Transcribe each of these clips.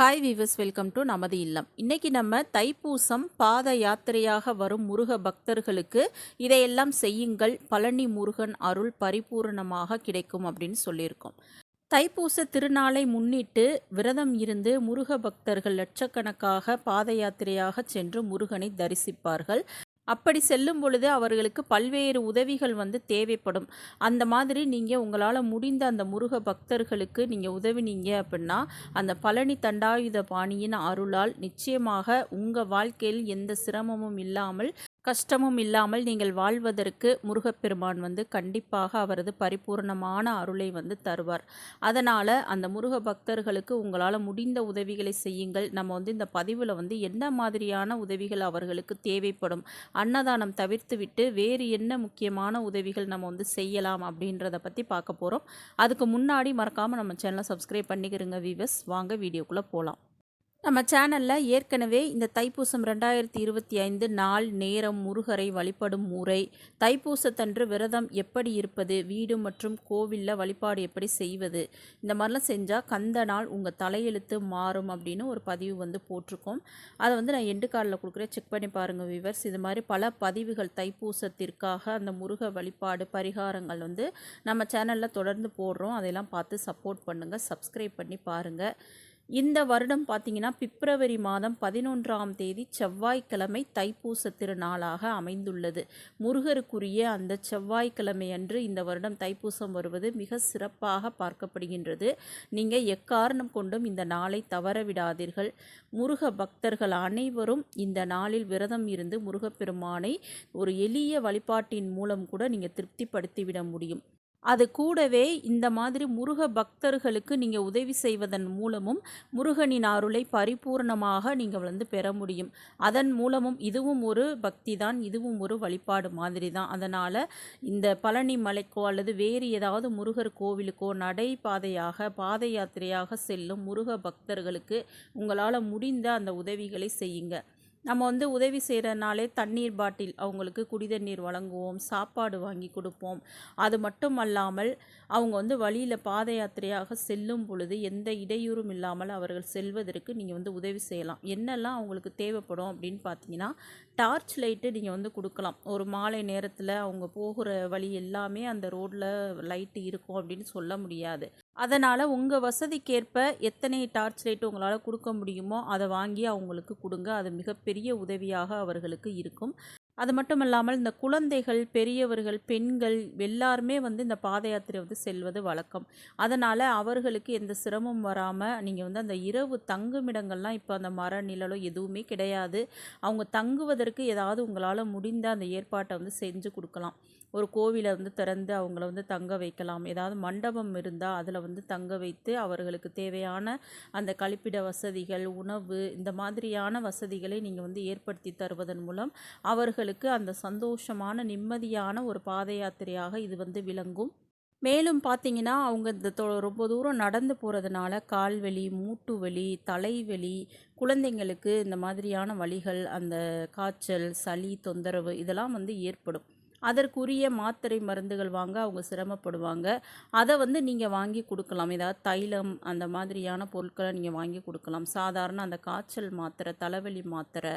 Hi viewers welcome to நமது இல்லம். இன்னைக்கு நம்ம தைப்பூசம் பாத யாத்திரையாக வரும் முருக பக்தர்களுக்கு இதையெல்லாம் செய்யுங்கள். பழனி முருகன் அருள் பரிபூரணமாக கிடைக்கும் அப்படின்னு சொல்லியிருக்கோம். தைப்பூச திருநாளை முன்னிட்டு விரதம் இருந்து முருக பக்தர்கள் லட்சக்கணக்காக பாத யாத்திரையாக சென்று முருகனை தரிசிப்பார்கள். அப்படி செல்லும் பொழுது அவர்களுக்கு பல்வேறு உதவிகள் வந்து தேவைப்படும். அந்த மாதிரி நீங்கள் உங்களால் முடிந்த அந்த முருக பக்தர்களுக்கு நீங்கள் உதவினீங்க அப்படின்னா அந்த பழனி தண்டாயுத பாணியின் அருளால் நிச்சயமாக உங்கள் வாழ்க்கையில் எந்த சிரமமும் இல்லாமல் கஷ்டமும் இல்லாமல் நீங்கள் வாழ்வதற்கு முருகப்பெருமான் வந்து கண்டிப்பாக அவரது பரிபூர்ணமான அருளை வந்து தருவார். அதனால் அந்த முருக பக்தர்களுக்கு உங்களால் முடிந்த உதவிகளை செய்யுங்கள். நம்ம வந்து இந்த பதிவில் வந்து என்ன மாதிரியான உதவிகள் அவர்களுக்கு தேவைப்படும் அன்னதானம் தவிர்த்துவிட்டு வேறு என்ன முக்கியமான உதவிகள் நம்ம வந்து செய்யலாம் அப்படின்றத பற்றி பார்க்க போகிறோம் அதுக்கு முன்னாடி மறக்காமல் நம்ம சேனலை சப்ஸ்கிரைப் பண்ணிக்கிறோங்க வீவர்ஸ் வாங்க வீடியோக்குள்ளே போகலாம் நம்ம சேனலில் ஏற்கனவே இந்த தைப்பூசம் ரெண்டாயிரத்தி இருபத்தி ஐந்து நாள் நேரம் முருகரை வழிபடும் முறை தைப்பூசத்தன்று விரதம் எப்படி இருப்பது வீடு மற்றும் கோவிலில் வழிபாடு எப்படி செய்வது இந்த மாதிரிலாம் செஞ்சால் கந்த நாள் உங்கள் தலையெழுத்து மாறும் அப்படின்னு ஒரு பதிவு வந்து போட்டிருக்கோம். அதை வந்து நான் எண்டு கார்டில் கொடுக்குறேன். செக் பண்ணி பாருங்கள் விவர்ஸ் இது மாதிரி பல பதிவுகள் தைப்பூசத்திற்காக அந்த முருக வழிபாடு பரிகாரங்கள் வந்து நம்ம சேனலில் தொடர்ந்து போடுறோம். அதையெல்லாம் பார்த்து சப்போர்ட் பண்ணுங்கள் சப்ஸ்கிரைப் பண்ணி பாருங்கள் இந்த வருடம் பார்த்தீங்கன்னா பிப்ரவரி மாதம் பதினொன்றாம் தேதி செவ்வாய்க்கிழமை தைப்பூச திருநாளாக அமைந்துள்ளது. முருகருக்குரிய அந்த செவ்வாய்க்கிழமை அன்று இந்த வருடம் தைப்பூசம் வருவது மிக சிறப்பாக பார்க்கப்படுகின்றது. நீங்கள் எக்காரணம் கொண்டும் இந்த நாளை தவற விடாதீர்கள் முருக பக்தர்கள் அனைவரும் இந்த நாளில் விரதம் இருந்து முருகப்பெருமானை ஒரு எளிய வழிபாட்டின் மூலம் கூட நீங்கள் திருப்திப்படுத்திவிட முடியும். அது கூடவே இந்த மாதிரி முருக பக்தர்களுக்கு நீங்கள் உதவி செய்வதன் மூலமும் முருகனின் அருளை பரிபூர்ணமாக நீங்கள் வந்து பெற முடியும். அதன் மூலமும் இதுவும் ஒரு பக்தி தான் இதுவும் ஒரு வழிபாடு மாதிரி தான். அதனால் இந்த பழனி மலைக்கோ அல்லது வேறு ஏதாவது முருகர் கோவிலுக்கோ நடைபாதையாக பாத யாத்திரையாக செல்லும் முருக பக்தர்களுக்கு உங்களால் முடிந்த அந்த உதவிகளை செய்யுங்க. நம்ம வந்து உதவி செய்கிறனாலே தண்ணீர் பாட்டில் அவங்களுக்கு குடி தண்ணீர் வழங்குவோம் சாப்பாடு வாங்கி கொடுப்போம். அது மட்டும் அல்லாமல் அவங்க வந்து வழியில் பாத யாத்திரையாக செல்லும் பொழுது எந்த இடையூறும் இல்லாமல் அவர்கள் செல்வதற்கு நீங்கள் வந்து உதவி செய்யலாம். என்னெல்லாம் அவங்களுக்கு தேவைப்படும் அப்படின்னு பார்த்தீங்கன்னா டார்ச் லைட்டு நீங்கள் வந்து கொடுக்கலாம். ஒரு மாலை நேரத்தில் அவங்க போகிற வழி எல்லாமே அந்த ரோட்டில் லைட்டு இருக்கும் அப்படின்னு சொல்ல முடியாது. அதனால் உங்கள் வசதிக்கேற்ப எத்தனை டார்ச் லைட் உங்களால் கொடுக்க முடியுமோ அதை வாங்கி அவங்களுக்கு கொடுங்க. அது மிகப்பெரிய உதவியாக அவர்களுக்கு இருக்கும். அது மட்டும் இல்லாமல் இந்த குழந்தைகள் பெரியவர்கள் பெண்கள் எல்லாருமே வந்து இந்த பாத யாத்திரை வந்து செல்வது வழக்கம். அதனால் அவர்களுக்கு எந்த சிரமம் வராமல் நீங்கள் வந்து அந்த இரவு தங்குமிடங்கள்லாம் இப்போ அந்த மர நிழலோ எதுவுமே கிடையாது. அவங்க தங்குவதற்கு ஏதாவது உங்களால் முடிந்த அந்த ஏற்பாட்டை வந்து செஞ்சு கொடுக்கலாம். ஒரு கோவிலை வந்து திறந்து அவங்கள வந்து தங்க வைக்கலாம். ஏதாவது மண்டபம் இருந்தால் அதில் வந்து தங்க வைத்து அவர்களுக்கு தேவையான அந்த கழிப்பிட வசதிகள் உணவு இந்த மாதிரியான வசதிகளை நீங்கள் வந்து ஏற்படுத்தி தருவதன் மூலம் அவர்களுக்கு அந்த சந்தோஷமான நிம்மதியான ஒரு பாத யாத்திரையாக இது வந்து விளங்கும். மேலும் பார்த்தீங்கன்னா அவங்க இந்த தொ ரொம்ப தூரம் நடந்து போகிறதுனால கால்வலி மூட்டு வலி தலைவலி குழந்தைங்களுக்கு இந்த மாதிரியான வழிகள் அந்த காய்ச்சல் சளி தொந்தரவு இதெல்லாம் வந்து ஏற்படும். அதற்குரிய மாத்திரை மருந்துகள் வாங்க அவங்க சிரமப்படுவாங்க. அதை வந்து நீங்கள் வாங்கி கொடுக்கலாம். ஏதாவது தைலம் அந்த மாதிரியான பொருட்களை நீங்கள் வாங்கி கொடுக்கலாம். சாதாரண அந்த காய்ச்சல் மாத்திரை தலைவலி மாத்திரை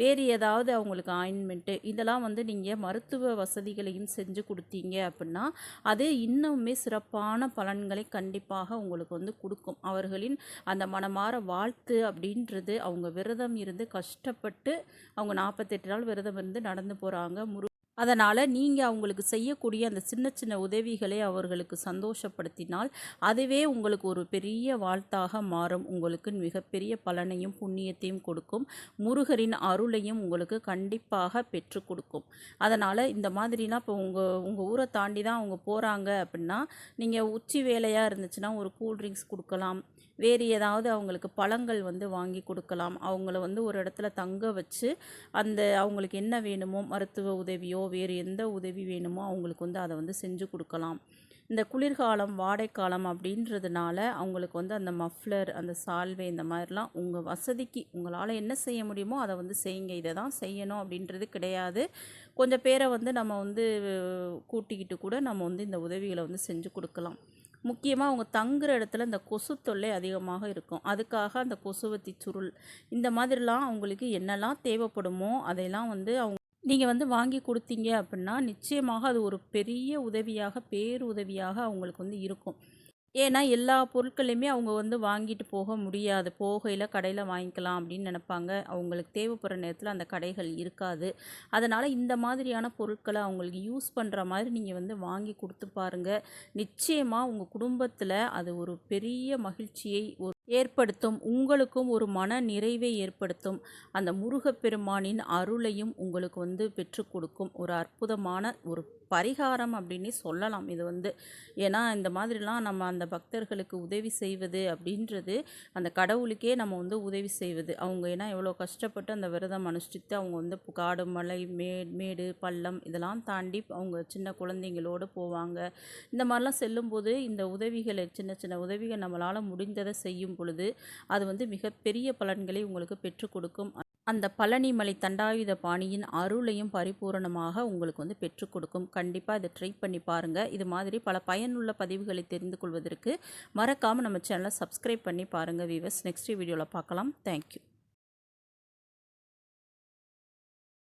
வேறு ஏதாவது அவங்களுக்கு ஆயின்மெண்ட்டு இதெல்லாம் வந்து நீங்கள் மருத்துவ வசதிகளையும் செஞ்சு கொடுத்தீங்க அப்படின்னா அது இன்னுமே சிறப்பான பலன்களை கண்டிப்பாக உங்களுக்கு வந்து கொடுக்கும். அவர்களின் அந்த மனமாற வாழ்த்து அப்படின்றது அவங்க விரதம் இருந்து கஷ்டப்பட்டு அவங்க நாற்பத்தெட்டு நாள் விரதம் இருந்து நடந்து போகிறாங்க முரு அதனால் நீங்கள் அவங்களுக்கு செய்யக்கூடிய அந்த சின்ன சின்ன உதவிகளை அவர்களுக்கு சந்தோஷப்படுத்தினால் அதுவே உங்களுக்கு ஒரு பெரிய வாழ்த்தாக மாறும். உங்களுக்கு மிகப்பெரிய பலனையும் புண்ணியத்தையும் கொடுக்கும். முருகரின் அருளையும் உங்களுக்கு கண்டிப்பாக பெற்று கொடுக்கும். அதனால் இந்த மாதிரினா இப்போ உங்கள் உங்கள் ஊரை தாண்டி தான் அவங்க போகிறாங்க அப்படின்னா நீங்கள் உச்சி வேலையாக இருந்துச்சுன்னா ஒரு கூல்ட்ரிங்க்ஸ் கொடுக்கலாம். வேறு ஏதாவது அவங்களுக்கு பழங்கள் வந்து வாங்கி கொடுக்கலாம். அவங்கள வந்து ஒரு இடத்துல தங்க வச்சு அந்த அவங்களுக்கு என்ன வேணுமோ மருத்துவ உதவியோ வேறு எந்த உதவி வேணுமோ அவங்களுக்கு வந்து அதை வந்து செஞ்சு கொடுக்கலாம். இந்த குளிர்காலம் வாடைக்காலம் அப்படின்றதுனால அவங்களுக்கு வந்து அந்த மஃப்ளர் அந்த சால்வை இந்த மாதிரிலாம் உங்கள் வசதிக்கு உங்களால் என்ன செய்ய முடியுமோ அதை வந்து செய்யுங்க. இதை தான் செய்யணும் அப்படின்றது கிடையாது. கொஞ்சம் பேரை வந்து நம்ம வந்து கூட்டிக்கிட்டு கூட நம்ம வந்து இந்த உதவிகளை வந்து செஞ்சு கொடுக்கலாம். முக்கியமாக அவங்க தங்குற இடத்துல இந்த கொசு தொல்லை அதிகமாக இருக்கும். அதுக்காக அந்த கொசுவத்தி சுருள் இந்த மாதிரிலாம் அவங்களுக்கு என்னெல்லாம் தேவைப்படுமோ அதையெல்லாம் வந்து அவங்க நீங்கள் வந்து வாங்கி கொடுத்தீங்க அப்படின்னா நிச்சயமாக அது ஒரு பெரிய உதவியாக பேருதவியாக அவங்களுக்கு வந்து இருக்கும். ஏன்னா எல்லா பொருட்களையுமே அவங்க வந்து வாங்கிட்டு போக முடியாது. போகையில் கடையில் வாங்கிக்கலாம் அப்படின்னு நினப்பாங்க. அவங்களுக்கு தேவைப்படுற நேரத்தில் அந்த கடைகள் இருக்காது. அதனால் இந்த மாதிரியான பொருட்களை அவங்களுக்கு யூஸ் பண்ணுற மாதிரி நீங்கள் வந்து வாங்கி கொடுத்து பாருங்கள் நிச்சயமாக உங்கள் குடும்பத்தில் அது ஒரு பெரிய மகிழ்ச்சியை ஒரு ஏற்படுத்தும் உங்களுக்கும் ஒரு மன நிறைவை ஏற்படுத்தும். அந்த முருகப்பெருமானின் அருளையும் உங்களுக்கு வந்து பெற்று கொடுக்கும். ஒரு அற்புதமான ஒரு பரிகாரம் அப்படின்னு சொல்லலாம். இது வந்து ஏன்னா இந்த மாதிரிலாம் நம்ம அந்த பக்தர்களுக்கு உதவி செய்வது அப்படின்றது அந்த கடவுளுக்கே நம்ம வந்து உதவி செய்வது. அவங்க ஏன்னா எவ்வளோ கஷ்டப்பட்டு அந்த விரதம் அனுஷ்டித்து அவங்க வந்து காடு மலை மே மேடு பள்ளம் இதெல்லாம் தாண்டி அவங்க சின்ன குழந்தைங்களோடு போவாங்க. இந்த மாதிரிலாம் செல்லும்போது இந்த உதவிகளை சின்ன சின்ன உதவிகள் நம்மளால் முடிந்ததை செய்யும் செய்யும் பொழுது அது வந்து மிகப்பெரிய பலன்களை உங்களுக்கு பெற்றுக் கொடுக்கும். அந்த பழனிமலை தண்டாயுத பாணியின் அருளையும் பரிபூரணமாக உங்களுக்கு வந்து பெற்றுக் கொடுக்கும். கண்டிப்பாக இதை ட்ரை பண்ணி பாருங்கள் இது மாதிரி பல பயனுள்ள பதிவுகளை தெரிந்து கொள்வதற்கு மறக்காமல் நம்ம சேனலை சப்ஸ்கிரைப் பண்ணி பாருங்கள் வீவர்ஸ் நெக்ஸ்ட் வீடியோவில் பார்க்கலாம். தேங்க்யூ